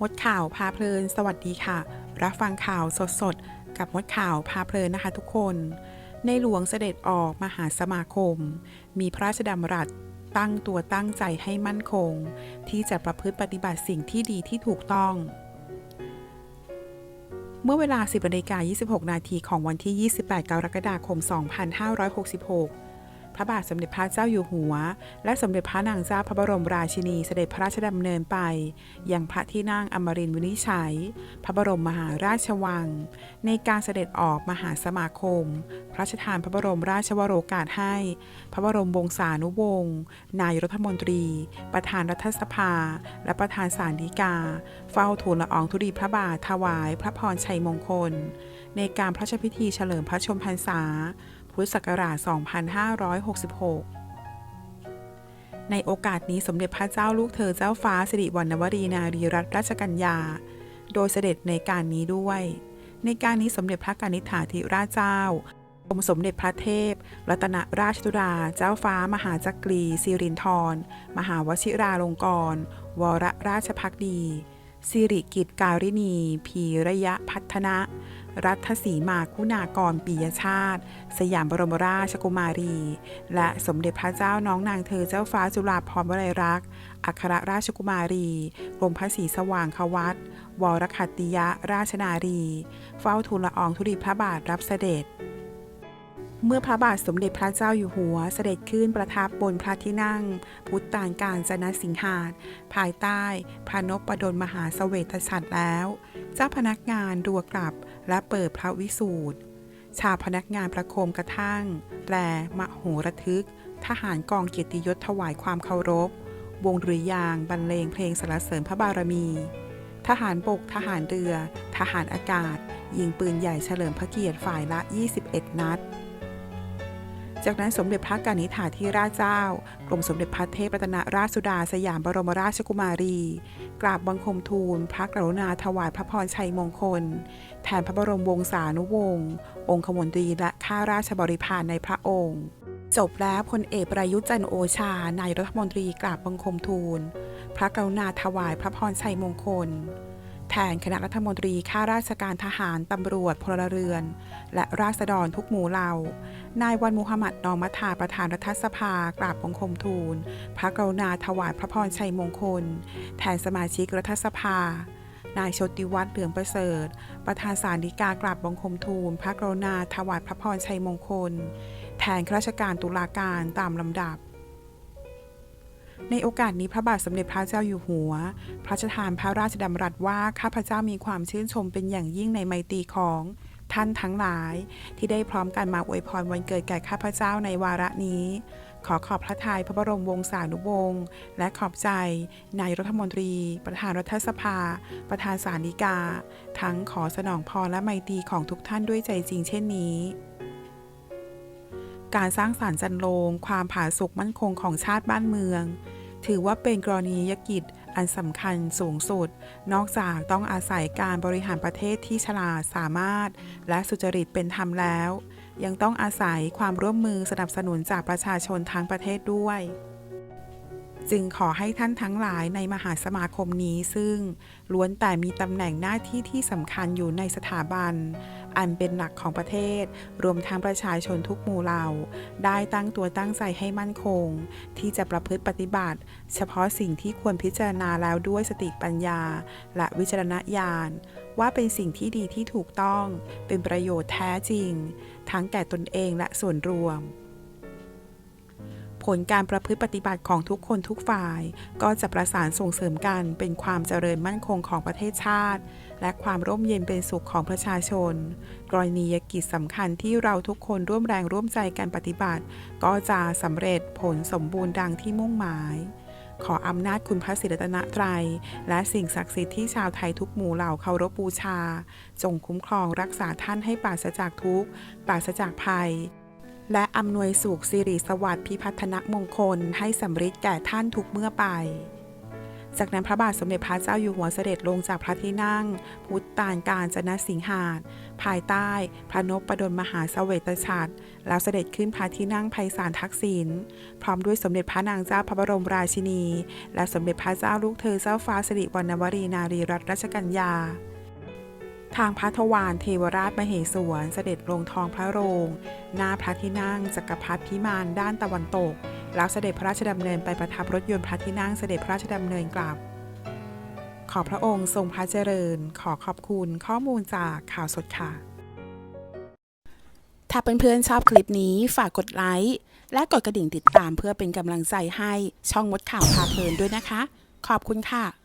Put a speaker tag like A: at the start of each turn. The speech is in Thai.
A: มดข่าวพาเพลิน สวัสดีค่ะ รับฟังข่าวสดๆกับมดข่าวพาเพลินนะคะทุกคน ในหลวงเสด็จออกมหาสมาคม มีพระราชดำรัสตั้งตัวตั้งใจให้มั่นคง ที่จะประพฤติปฏิบัติสิ่งที่ดีที่ถูกต้อง เมื่อเวลา 10นาฬิกา26 นาทีของวันที่ 28 กรกฎาคม 2566 พระบาทสมเด็จพระเจ้าอยู่หัว และสมเด็จพระนางเจ้าพระบรมราชินีเสด็จพระราชดำเนินไป ยังพระที่นั่งอมรินทร์วินิจฉัย พระบรมมหาราชวัง ในการเสด็จออกมหาสมาคม พระราชทานพระบรมราชวโรกาสให้ พระบรมวงศานุวงศ์นายรัฐมนตรี ประธานรัฐสภา และประธานศาลฎีกา เฝ้าทูลละอองธุลีพระบาทถวาย พระพรชัยมงคล ในการพระราชพิธีเฉลิมพระชนมพรรษา พุทธศักราช 2566 ในโอกาสนี้สมเด็จพระเจ้าลูกเธอเจ้าฟ้าสิริวัณวรีนารีรัตนราชกัญญา โดยเสด็จในการนี้ด้วย ในการนี้สมเด็จพระกนิษฐาธิราชเจ้ากรมสมเด็จพระเทพ รัตนราชธุดา เจ้าฟ้า มหาจักรีสิรินธรมหาวชิราลงกรณ์วรราชพักดี สิริกิตการินีพีระยะพัฒนะ รัฐสีมาคุณากรปิยชาติ สยามบรมราชกุมารี และสมเด็จพระเจ้าน้องนางเธอเจ้าฟ้าจุฬาภรณ์วลัยรักษ์อัครราชกุมารีกรมพระศรีสว่างควัตวรคัตติยะราชนารี เฝ้าทูลละอองธุลีพระบาทรับเสด็จเมื่อพระบาทสมเด็จพระเจ้าอยู่หัวเสด็จขึ้นประทับบนพระที่นั่ง พุทธานการจนสิงหาดภายใต้พระนพประดลมหาเสวตฉัตรแล้ว เจ้าพนักงานดัวกลับและเปิดพระวิสูตร ชาวพนักงานประโคมกระทั่งแปลมโหระทึก ทหารกองเกียรติยศถวายความเคารพ วงดุริยางบรรเลงเพลงสรรเสริญพระบารมี ทหารบก ทหารเรือ ทหารอากาศ ยิงปืนใหญ่เฉลิมพระเกียรติฝ่ายละ 21 นัด จากนั้นสมเด็จพระกนิษฐาธิราชเจ้า กรมสมเด็จพระเทพรัตนราชสุดาสยามบรมราชกุมารี กราบบังคมทูล พระกรุณาถวายพระพรชัยมงคล แทนพระบรมวงศานุวงศ์ องคมนตรีและข้าราชบริพารในพระองค์ จบแล้วพลเอกประยุทธ์จันโอชานายรัฐมนตรีกราบบังคมทูล พระกรุณาถวายพระพรชัยมงคล แทนคณะรัฐมนตรีข้าราชการทหารตำรวจพลเรือน และราษฎรทุกหมู่เหล่า นายวันมุฮัมมัดนอมัทาประธานรัฐสภากราบบังคมทูล พระกรุณาถวายพระพรชัยมงคล แทนสมาชิกรัฐสภา นายชติวัฒน์เหลืองประเสริฐ ประธานศาลฎีกากราบบังคมทูล พระกรุณาถวายพระพรชัยมงคล แทนข้าราชการตุลาการตามลำดับ ในโอกาสนี้พระบาทสมเด็จพระเจ้าอยู่หัว พระราชทานพระราชดำรัสว่าข้าพเจ้ามีความชื่นชมเป็นอย่างยิ่งในไมตรีของท่านทั้งหลาย ที่ได้พร้อมกันมาอวยพรวันเกิดแก่ข้าพเจ้าในวาระนี้ ขอขอบพระทัยพระบรมวงศานุวงศ์และขอบใจนายรัฐมนตรี ประธานรัฐสภา ประธานศาลฎีกา ทั้งขอสนองพรและไมตรีของทุกท่านด้วยใจจริงเช่นนี้ การสร้างสารรค์จันโลงความผาสุกมั่นคงของชาติบ้านเมือง ถือว่าเป็นกรณียกิจอันสำคัญสูงสุด นอกจากต้องอาศัยการบริหารประเทศที่ฉลาดสามารถ และสุจริตเป็นธรรมแล้ว ยังต้องอาศัยความร่วมมือสนับสนุนจากประชาชนทั้งประเทศด้วย จึงขอให้ท่านทั้งหลายในมหาสมาคมนี้ซึ่งล้วนแต่มีตำแหน่งหน้าที่ที่สำคัญอยู่ในสถาบัน อันเป็นหลักของประเทศ รวมทั้งประชาชนทุกหมู่เหล่า ได้ตั้งตัวตั้งใจให้มั่นคง ที่จะประพฤติปฏิบัติ เฉพาะสิ่งที่ควรพิจารณาแล้วด้วยสติปัญญา และวิจารณญาณ ว่าเป็นสิ่งที่ดีที่ถูกต้อง เป็นประโยชน์แท้จริง ทั้งแก่ตนเองและส่วนรวม ผลการประพฤติปฏิบัติของทุกคนทุกฝ่าย ก็จะประสานส่งเสริมกันเป็นความเจริญมั่นคงของประเทศชาติ และความร่มเย็นเป็นสุขของประชาชน กรณียกิจสำคัญที่เราทุกคนร่วมแรงร่วมใจกันปฏิบัติ ก็จะสำเร็จผลสมบูรณ์ดังที่มุ่งหมายขออำนาจคุณพระศรีรัตนตรัย และสิ่งศักดิ์สิทธิ์ที่ชาวไทยทุกหมู่เหล่าเคารพบูชา จงคุ้มครองรักษาท่านให้ปราศจากทุกข์ปราศจากภัย และอำนวยสุขสิริสวัสดิ์พิพัฒนมงคลให้สำเร็จแก่ท่านทุกเมื่อไป จากนั้นพระบาทสมเด็จพระเจ้าอยู่หัวเสด็จลงจากพระที่นั่ง พุทธตานการจนสิงหาดภายใต้ พระนพดลมหาเสวตฉัตรแล้วเสด็จขึ้นพระที่นั่งไพศาลทักษิณพร้อมด้วยสมเด็จพระนางเจ้าพระบรมราชินี และสมเด็จพระเจ้าลูกเธอเจ้าฟ้าสิริวัณวรีนารีรัตนราชกัญญา ทางพระทวารเทวราชมเหสวนเสด็จลงทองพระโรง หน้าพระที่นั่งจักรพรรดิพิมานด้านตะวันตก แล้วเสด็จพระราชดำเนินไปประทับรถยนต์พระที่นั่งเสด็จพระราชดำเนินกลับ ขอพระองค์ทรงพระเจริญ ขอขอบคุณข้อมูลจากข่าวสดค่ะ ถ้าเพื่อนๆชอบคลิปนี้ฝากกดไลค์และกดกระดิ่งติดตามเพื่อเป็นกำลังใจให้ช่องมดข่าวพาเพลินด้วยนะคะ ขอบคุณค่ะ